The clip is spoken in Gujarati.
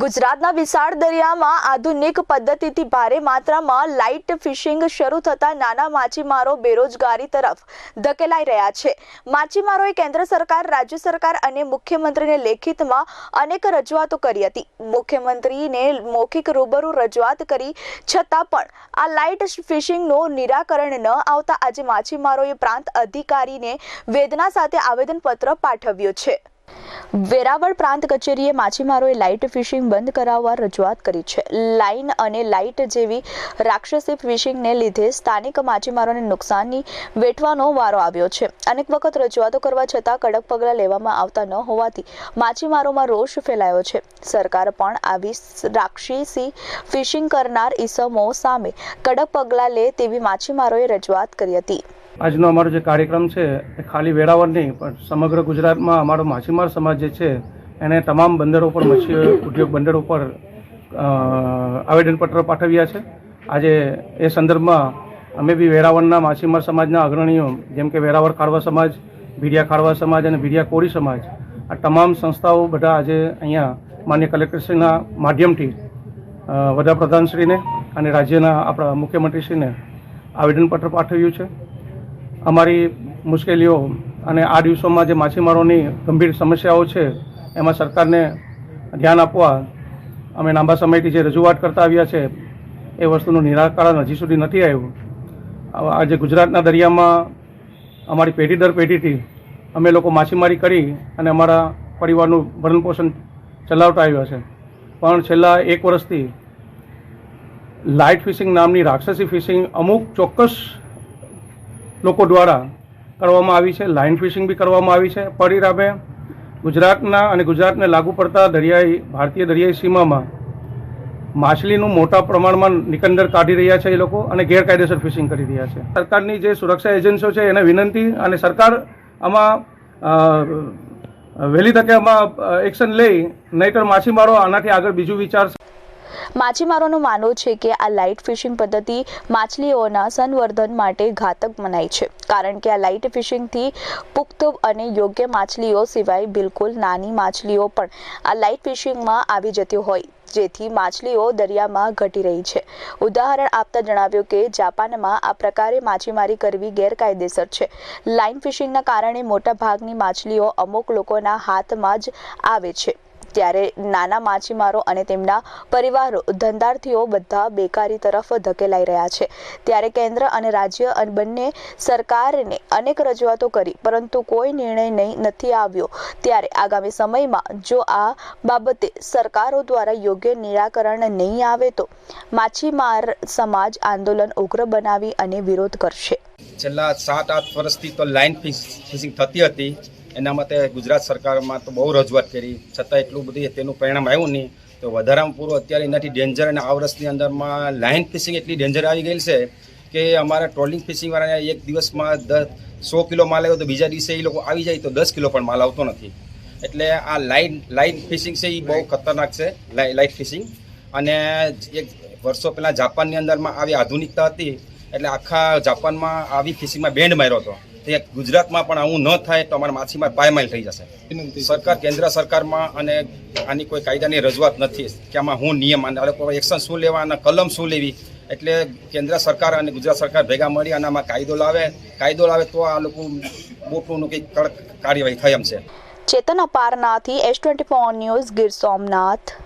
ગુજરાતના વિશાળ દરિયામાં આધુનિક પદ્ધતિથી ભારે માત્રામાં લાઇટ ફિશિંગ શરૂ થતા નાના માછીમારો બેરોજગારી તરફ ધકેલાઈ રહ્યા છે. માછીમારોએ કેન્દ્ર સરકાર, રાજ્ય સરકાર અને મુખ્યમંત્રીને લેખિતમાં અનેક રજૂઆતો કરી હતી. મુખ્યમંત્રીને મૌખિક રૂબરૂ રજૂઆત કરી છતાં પણ આ લાઇટ ફિશિંગનું નિરાકરણ ન આવતા આજે માછીમારોએ પ્રાંત અધિકારીને વેદના સાથે આવેદનપત્ર પાઠવ્યું છે. વેરાવળ પ્રાંત કચેરીએ માછીમારોએ લાઇટ ફિશિંગ બંધ કરાવવા રજૂઆત કરી છે. લાઇન અને લાઇટ જેવી રાક્ષસી ફિશિંગને લીધે સ્થાનિક માછીમારોને નુકસાનની વેઠવાનો વારો આવ્યો છે. અનેક વખત રજૂઆતો કરવા છતાં કડક પગલાં લેવામાં આવતા ન હોવાથી માછીમારોમાં રોષ ફેલાયો છે. સરકાર પણ આવી રાક્ષસી ફિશિંગ કરનાર ઈસમો સામે કડક પગલાં લે તેવી માછીમારોએ રજૂઆત કરી હતી. આજનો અમારો જે કાર્યક્રમ છે એ ખાલી વેરાવળ નહીં પણ સમગ્ર ગુજરાતમાં અમારો માછીમાર સમાજ જે છે એને તમામ બંદરો પર મચ્છી ઉદ્યોગ બંદરો પર અ, આવેદનપત્ર પાઠવ્યા છે. આજે એ સંદર્ભમાં અમે બી વેરાવળના માછીમાર સમાજના અગ્રણીઓ જેમ કે વેરાવળ ખારવા સમાજ ભીડિયા ખારવા સમાજ અને ભીડિયા કોળી સમાજ આ તમામ સંસ્થાઓ બધા આજે અહીંયા માન્ય કલેક્ટરશ્રીના માધ્યમથી વડાપ્રધાનશ્રીને અને રાજ્યના આપણા મુખ્યમંત્રીશ્રીને આવેદનપત્ર પાઠવ્યું છે. અમારી મુશ્કેલીઓ અને આ દિવસોમાં જે માછીમારોની ગંભીર સમસ્યાઓ છે, એમાં સરકારને ધ્યાન આપવા અમે લાંબા સમયથી જે રજૂઆત કરતા આવ્યા છે, એ વસ્તુનું નિરાકરણ હજી સુધી નથી આવ્યું. આજે ગુજરાતના દરિયામાં અમારી પેઢી દર પેઢીથી અમે લોકો માછીમારી કરી અને અમારા પરિવારનું ભરણપોષણ ચલાવતા આવ્યા છે. પણ છેલ્લા એક વર્ષથી લાઇટ ફિશિંગ નામની રાક્ષસી ફિશિંગ અમુક ચોક્કસ લોકો દ્વારા કરવામાં આવી છે. લાઇન ફિશિંગ બી કરવામાં આવી છે. પરિણામે ગુજરાતના અને ગુજરાતને લાગુ પડતા દરિયાઈ, ભારતીય દરિયાઈ સીમામાં માછલીનું મોટા પ્રમાણમાં નિકંદર કાઢી રહ્યા છે એ લોકો અને ગેરકાયદેસર ફિશિંગ કરી રહ્યા છે. સરકારની જે સુરક્ષા એજન્સીઓ છે એને વિનંતી અને સરકાર આમાં વહેલી તકે આમાં એક્શન લઈ નહીતર માછીમારો આનાથી આગળ બીજું વિચારશે માછીમારોનું માનવું છે કે આ લાઇટ ફિશિંગ પદ્ધતિ માછલીઓના સંવર્ધન માટે ઘાતક મનાય છે. કારણ કે આ લાઇટ ફિશિંગથી પુખ્ત અને યોગ્ય માછલીઓ સિવાય બિલકુલ નાની માછલીઓ પણ આ લાઇટ ફિશિંગમાં આવી જતી હોય, જેથી માછલીઓ દરિયામાં ઘટી રહી છે. ઉદાહરણ આપતા જણાવ્યું કે જાપાનમાં આ પ્રકારે માછીમારી કરવી ગેરકાયદેસર છે. લાઇન ફિશિંગના કારણે મોટા ભાગની માછલીઓ અમુક લોકોના હાથમાં જ આવે છે. ત્યારે નાના માછીમારો અને તેમના પરિવારો, ધંધાર્થીઓ બધા બેકારી તરફ ધકેલાઈ રહ્યા છે. ત્યારે કેન્દ્ર અને રાજ્ય બંને સરકારને અનેક રજૂઆતો કરી, પરંતુ કોઈ નિર્ણય નહીં, નથી આવ્યો. ત્યારે આગામી સમયમાં જો આ બાબતે સરકારો દ્વારા યોગ્ય નિરાકરણ નહીં આવે તો માછીમાર સમાજ આંદોલન ઉગ્ર બનાવી અને વિરોધ કરશે. છેલ્લા સાત, આઠ વર્ષથી તો લાઇન ફિશિંગ થતી હતી. એના માટે ગુજરાત સરકારમાં તો બહુ રજૂઆત કરી. છતાં એટલું બધું તેનું પરિણામ આવ્યું નહીં. તો વધારામાં પૂરું અત્યારે એનાથી ડેન્જર અને આ વર્ષની અંદરમાં લાઇન ફિશિંગ એટલી ડેન્જર આવી ગયેલ છે કે અમારા ટ્રોલિંગ ફિશિંગવાળાને એક દિવસમાં દસ સો કિલો માલ આવ્યો તો બીજા દિવસે એ લોકો આવી જાય તો દસ કિલો પણ માલ આવતો નથી. એટલે આ લાઇન લાઇન ફિશિંગ છે એ બહુ ખતરનાક છે લાઇટ ફિશિંગ. અને એક વર્ષો પહેલાં જાપાનની અંદરમાં આવી આધુનિકતા હતી એટલે આખા જાપાનમાં આવી ફિશિંગમાં બેન્ડ માર્યો હતો. તે ગુજરાતમાં પણ આવું ન થાય તો અમારા માછીમાર પાયમાલ થઈ જશે. સરકાર કેન્દ્ર સરકારમાં અને આની કોઈ કાયદાની રજૂઆત નથી. કે આમાં હું નિયમ અને આ લોકો એક્શન શું લેવા અને કલમ શું લેવી? એટલે કેન્દ્ર સરકાર અને ગુજરાત સરકાર ભેગા મળી અને આમાં કાયદો લાવે. કાયદો લાવે તો આ લોકો મોટું કંઈક કડક કાર્યવાહી થાય એમ છે. Chetan Aparnathi S twenty four news Gir Somnath.